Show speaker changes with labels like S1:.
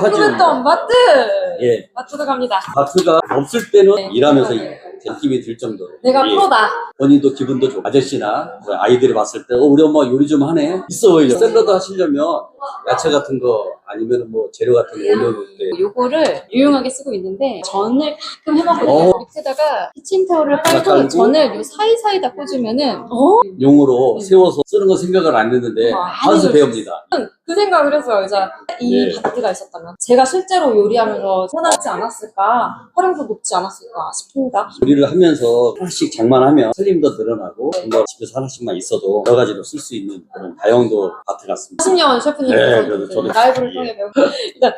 S1: 꿈했던 마트!
S2: 예.
S1: 마트도 갑니다.
S2: 마트가 없을 때는
S1: 네.
S2: 일하면서
S1: 네.
S2: 느낌이 들 정도로.
S1: 내가
S2: 예.
S1: 프로다.
S2: 본인도 기분도 좋고 아저씨나 뭐 아이들이 봤을 때 어, 우리 엄마 요리 좀 하네 있어 보이죠 샐러드 하시려면 야채 같은 거 아니면 뭐 재료 같은 거 올려놓을 때
S1: 요거를 유용하게 쓰고 있는데 전을 가끔 해먹거든요.
S2: 어.
S1: 밑에다가 키친타올을 깔고
S2: 깔고.
S1: 전을 요 사이사이다 꽂으면은 어?
S2: 용으로
S1: 네.
S2: 세워서 쓰는 건 생각을 안 했는데
S1: 어, 아니,
S2: 배웁니다
S1: 그 생각을 했어요. 이제 이
S2: 네.
S1: 바트가 있었다면 제가 실제로 요리하면서 손하지 않았을까, 활용도 높지 않았을까 싶습니다.
S2: 요리를 하면서 하나씩 장만하면 살림도 늘어나고 뭔가 집에서 하나씩만 있어도 여러 가지로 쓸 수 있는 그런 다용도 마트 같습니다
S1: 40년 셰프님
S2: 네, 그래도 저도
S1: 라이브를
S2: 예.
S1: 통해 배우고 일단